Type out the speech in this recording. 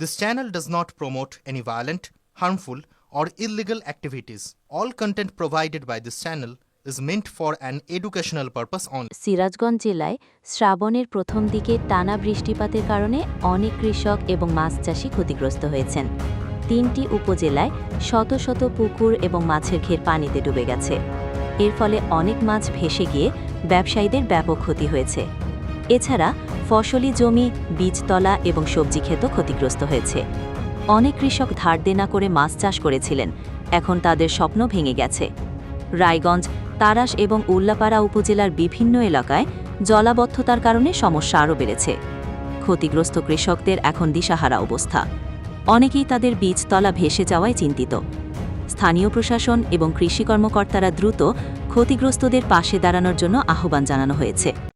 This channel does not promote any violent, harmful, or illegal activities. All content provided by this channel is meant for an educational purpose only. Sirajganj জেলায় শ্রাবণের প্রথম দিকে টানা বৃষ্টিপাতের কারণে অনেক কৃষক এবং মাছ চাষি ক্ষতিগ্রস্ত হয়েছেন তিনটি উপজেলায় শত শত পুকুর এবং মাছের ঘের পানিতে ডুবে গেছে এর ফলে অনেক মাছ ভেসে গিয়ে ব্যবসায়ীদের ব্যাপক ক্ষতি হয়েছে এছাড়া ফসলি জমি, বীজতলা এবং সবজি ক্ষেতও ক্ষতিগ্রস্ত হয়েছে। অনেক কৃষক ধার দেনা করে মাছ চাষ করেছিলেন, এখন তাদের স্বপ্ন ভেঙে গেছে। রায়গঞ্জ, তারাস এবং উল্লাপাড়া উপজেলার বিভিন্ন এলাকায় জলাবদ্ধতার কারণে সমস্যা আরও বেড়েছে। ক্ষতিগ্রস্ত কৃষকদের এখন দিশাহারা অবস্থা। অনেকেই তাদের বীজতলা ভেসে যাওয়ায় চিন্তিত। স্থানীয় প্রশাসন এবং কৃষি কর্মকর্তারা দ্রুত ক্ষতিগ্রস্তদের পাশে দাঁড়ানোর জন্য আহ্বান জানানো হয়েছে।